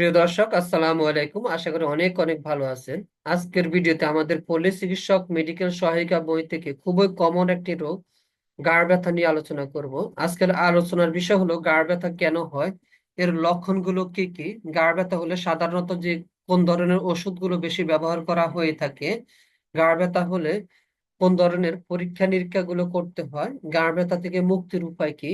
প্রিয় দর্শক, আসসালামু আলাইকুম। আশা করি অনেক অনেক ভালো আছেন। আজকের ভিডিওতে আমাদের পল্লী চিকিৎসক মেডিকেল সহায়িকা বই থেকে খুবই কমন একটি রোগ, গাড় ব্যথা নিয়ে আলোচনা করব। আজকের আলোচনার বিষয় হলো, গাড় ব্যথা কেন হয়? এর লক্ষণগুলো কি কি? গাড় ব্যথা হলে সাধারণত যে কোন ধরনের ওষুধগুলো বেশি ব্যবহার করা হয়ে থাকে, গাড় ব্যথা হলে কোন ধরনের পরীক্ষা নিরীক্ষা গুলো করতে হয়, গাড় ব্যথা থেকে মুক্তির উপায় কি?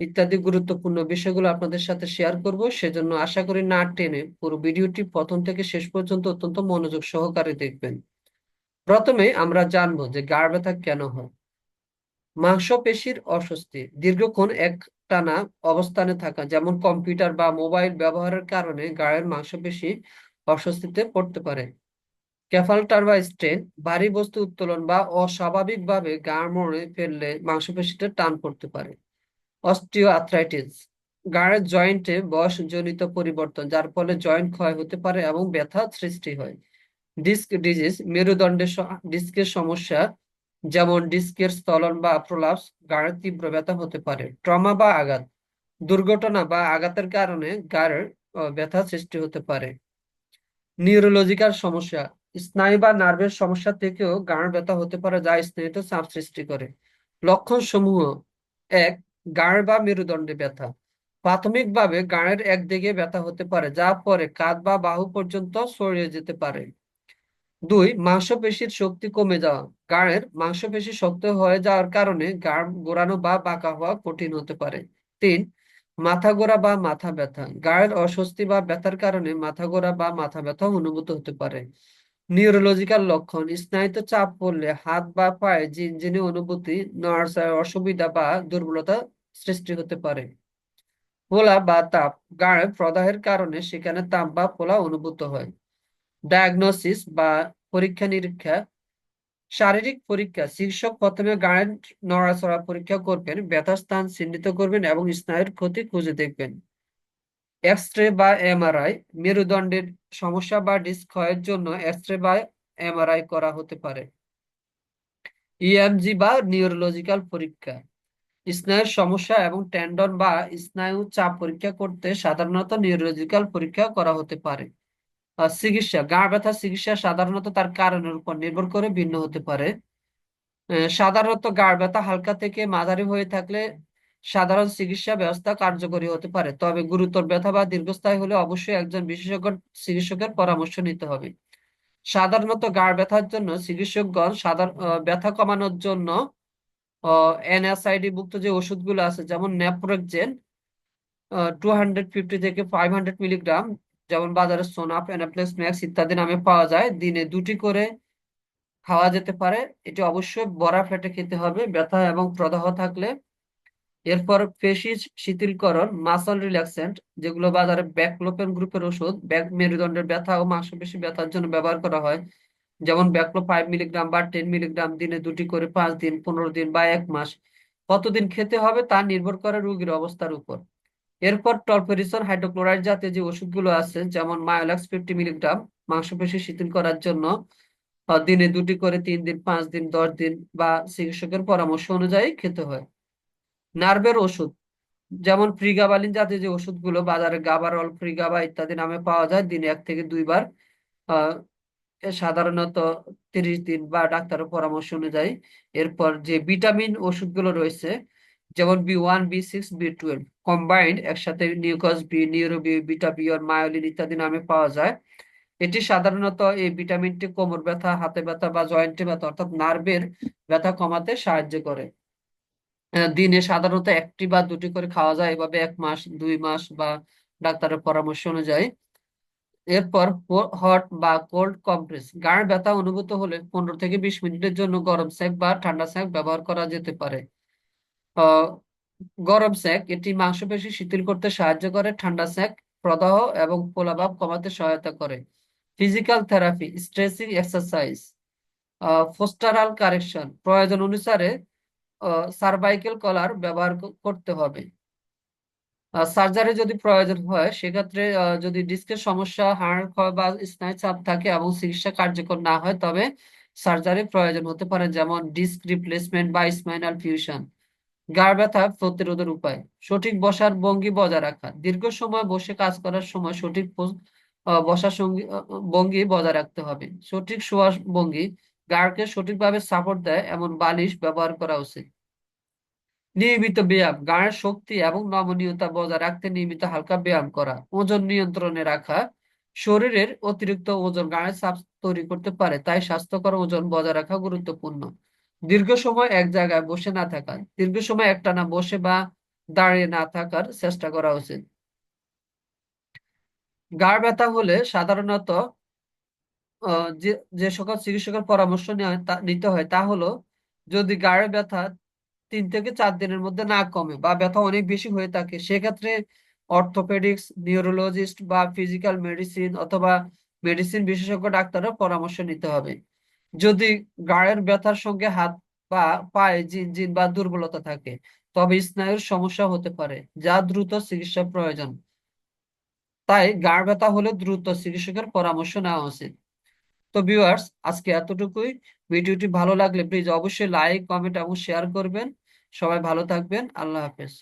ইত্যাদি গুরুত্বপূর্ণ বিষয়গুলো আপনাদের সাথে শেয়ার করব। সেজন্য আশা করি না টেনে পুরো ভিডিওটি প্রথম থেকে শেষ পর্যন্ত অত্যন্ত মনোযোগ সহকারে দেখবেন। প্রথমে আমরা জানব যে গাড় ব্যথা কেন হয়? মাংসপেশির অস্বস্তি দীর্ঘক্ষণ এক টানা অবস্থানে থাকা, যেমন কম্পিউটার বা মোবাইল ব্যবহারের কারণে গায়ের মাংসপেশি অস্বস্তিতে পড়তে পারে। ক্যাফালটার বা স্ট্রেন ভারী বস্তু উত্তোলন বা অস্বাভাবিকভাবে গাড় মোড়ে ফেললে মাংসপেশিতে টান পড়তে পারে। অস্টিও আর্থ্রাইটিস গাড়ের জয়েন্টে বয়সজনিত পরিবর্তন, যার ফলে জয়েন্ট ক্ষয় হতে পারে এবং ব্যথা সৃষ্টি হয়। ডিস্ক ডিজিজ মেরুদণ্ডের ডিস্কের সমস্যা, যেমন ডিস্কের স্থলন বা প্রলাপস, গাড়ের তীব্র ব্যথা হতে পারে, ট্রমা বা আঘাত, দুর্ঘটনা বা আঘাতের কারণে গাড়ের ব্যথা সৃষ্টি হতে পারে। নিউরোলজিক্যাল সমস্যা, স্নায়ু বা নার্ভের সমস্যা থেকেও গাঁড় ব্যথা হতে পারে, যা স্নায়ুতে চাপ সৃষ্টি করে। লক্ষণ সমূহ এক গাঁড় বা মেরুদণ্ডে ব্যথা। প্রাথমিকভাবে গাঁড়ের একদিকে ব্যথা হতে পারে, যা পরে কাঁধ বা বাহু পর্যন্ত ছড়িয়ে যেতে পারে। দুই, মাংসপেশির শক্তি কমে যাওয়া। গাঁড়ের মাংসপেশি শক্ত হয়ে যাওয়ার কারণে গাঁড় গোড়ানো বা বাঁকা হওয়া কঠিন হতে পারে। তিন, মাথা গোড়া বা মাথা ব্যথা। গায়ের অস্বস্তি বা ব্যথার কারণে মাথা গোড়া বা মাথা ব্যথা অনুভূত হতে পারে। নিউরোলজিক্যাল লক্ষণ, স্নায়ুতে চাপ পড়লে হাত বা পায়ে জিনজিনি অনুভূতি নড়াচড়ার অসুবিধা বা দুর্বলতা সৃষ্টি হতে পারে। ফোলা বা তাপ গায়ে প্রদাহের কারণে সেখানে তাপ বা ফোলা অনুভূত হয়। ডায়াগনোসিস বা পরীক্ষা নিরীক্ষা, শারীরিক পরীক্ষা চিকিৎসক প্রথমে গায়ের নড়াচড়া পরীক্ষা করবেন ব্যথার স্থান চিহ্নিত করবেন এবং স্নায়ুর ক্ষতি খুঁজে দেখবেন। এক্স রে বা এমআরআই মেরুদণ্ডের সমস্যা বা ডিস্ক ক্ষয়ের জন্য এক্স রে বা এমআরআই করা হতে পারে। ইএমজি বা নিউরোলজিক্যাল পরীক্ষা স্নায়ুর সমস্যা এবং টেন্ডন বা স্নায়ু চাপ পরীক্ষা করতে সাধারণত নিউরোলজিক্যাল পরীক্ষা করা হতে পারে। চিকিৎসা, গা ব্যথা চিকিৎসা সাধারণত তার কারণের উপর নির্ভর করে ভিন্ন হতে পারে। সাধারণত গা ব্যথা হালকা থেকে মাঝারি হয়ে থাকলে সাধারণ চিকিৎসা ব্যবস্থা কার্যকরী হতে পারে। তবে গুরুতর ব্যথা বা দীর্ঘস্থায়ী হলে অবশ্যই একজন বিশেষজ্ঞ, চিকিৎসকের পরামর্শ নিতে হবে। সাধারণত গাড় ব্যথার জন্য চিকিৎসকগণ সাধারণ ব্যথা কমানোর জন্য এনএসআইডি ভুক্ত যে ওষুধগুলো আছে, যেমন ন্যাপ্রোজেন টু হান্ড্রেড ফিফটি থেকে ফাইভ হান্ড্রেড মিলিগ্রাম যেমন বাজারে সোনাপ এনাপ্লেক্স ম্যাক্স ইত্যাদি নামে পাওয়া যায়। দিনে দুটি করে খাওয়া যেতে পারে। এটি অবশ্যই বড়া ফেটে খেতে হবে, ব্যথা এবং প্রদাহ থাকলে। এরপর পেশি শিথিলকরণ মাসল রিল্যাক্সেন্ট যেগুলো বাজারে ব্যাকলোপেন গ্রুপের ওষুধ। ব্যাক মেরুদণ্ডের ব্যথা ও মাংসপেশি ব্যথার জন্য ব্যবহার করা হয়। যেমন ব্যাকলো ফাইভ মিলিগ্রাম বা টেন মিলিগ্রাম দিনে দুটি করে পাঁচ দিন, পনেরো দিন বা এক মাস। কতদিন খেতে হবে তা নির্ভর করে রোগীর অবস্থার উপর। এরপর টলফেরিসন হাইড্রোক্লোরাইড জাতীয় যে ওষুধগুলো আছে, যেমন মায়োলাক্স ফিফটি মিলিগ্রাম মাংসপেশি শিথিল করার জন্য দিনে দুটি করে তিন দিন, পাঁচ দিন, দশ দিন বা চিকিৎসকের পরামর্শ অনুযায়ী খেতে হয়। নার্ভের ওষুধ, যেমন ফ্রিগাবালিন জাতীয় যে ওষুধগুলো, বাজারে গাবারল, ফ্রিগাবা ইত্যাদি নামে পাওয়া যায়, দিনে এক থেকে দুইবার সাধারণত তিরিশ দিন বা ডাক্তারের পরামর্শ অনুযায়ী এরপর যে ভিটামিন ওষুধগুলো রয়েছে, যেমন B one, B six, B twelve combined একসাথে নিউকস বি নিউরো বি বিটা বিয়ন মায়োলিন ইত্যাদি নামে পাওয়া যায়। এটি সাধারণত এই ভিটামিনটি কোমর ব্যথা, হাতে ব্যথা বা জয়েন্টে ব্যথা অর্থাৎ নার্ভের ব্যথা কমাতে সাহায্য করে। দিনে সাধারণত একটি বা দুটি করে খাওয়া যায়, এভাবে এক মাস, দুই মাস বা ডাক্তারের পরামর্শ অনুযায়ী। এরপর হট বা কোল্ড কম্প্রেস। গাঁড় ব্যথা অনুভূত হলে পনেরো থেকে বিশ মিনিটের জন্য গরম সেক বা ঠান্ডা সেক ব্যবহার করা যেতে পারে। গরম সেক এটি মাংসপেশি শিথিল করতে সাহায্য করে, ঠান্ডা সেক প্রদাহ এবং পোলাভাব কমাতে সহায়তা করে। Physical therapy, stretching exercise postural correction প্রয়োজন অনুসারে সার্ভাইকেল কলার ব্যবহার করতে হবে। সার্জারি যদি প্রয়োজন হয়, সেক্ষেত্রে যদি ডিস্কের সমস্যা, হাড় ক্ষয় বা স্নায়ু চাপ থাকে এবং চিকিৎসা কার্যকর না হয়, তবে সার্জারি প্রয়োজন হতে পারে, যেমন ডিস্ক রিপ্লেসমেন্ট বা স্পাইনাল ফিউশন ঘাড় ব্যথা প্রতিরোধের উপায়, সঠিক বসার ভঙ্গি বজায় রাখা। দীর্ঘ সময় বসে কাজ করার সময় সঠিক বসার ভঙ্গি বজায় রাখতে হবে। সঠিক শোয়ার ভঙ্গি ঘাড়কে সঠিকভাবে সাপোর্ট দেয়, এমন বালিশ ব্যবহার করা উচিত। নিয়মিত ব্যায়াম, গায়ের শক্তি এবং নমনীয়তা বজায় রাখতে নিয়মিত হালকা ব্যায়াম করা, ওজন নিয়ন্ত্রণে রাখা, শরীরের অতিরিক্ত ওজন গায়ের চাপ তৈরি করতে পারে, তাই স্বাস্থ্যকর ওজন বজায় রাখা গুরুত্বপূর্ণ। দীর্ঘ সময় এক জায়গায় বসে না থাকা দীর্ঘ সময় একটানা বসে বা দাঁড়িয়ে না থাকার চেষ্টা করা উচিত। ঘাড় ব্যথা হলে সাধারণত যে সকল চিকিৎসকের পরামর্শ নিতে হয় তা হলো, যদি ঘাড়ে ব্যথা তিন থেকে চার দিনের মধ্যে না কমে বা ব্যথা অনেক বেশি হয়ে থাকে, সেক্ষেত্রে অর্থোপেডিক্স, নিউরোলজিস্ট বা ফিজিক্যাল মেডিসিন অথবা মেডিসিন বিশেষজ্ঞ ডাক্তারের পরামর্শ নিতে হবে। যদি ঘাড়ের ব্যথার সঙ্গে হাত বা পায়ে জিনজিন বা দুর্বলতা থাকে, তবে স্নায়ুর সমস্যা হতে পারে, যা দ্রুত চিকিৎসা প্রয়োজন। তাই ঘাড় ব্যথা হলে দ্রুত চিকিৎসকের পরামর্শ নেওয়া উচিত। তো ভিউয়ার্স আজকে এতটুকুই। ভিডিওটি ভালো লাগলে প্লিজ অবশ্যই লাইক কমেন্ট এবং শেয়ার করবেন। সবাই ভালো থাকবেন। আল্লাহ হাফেজ।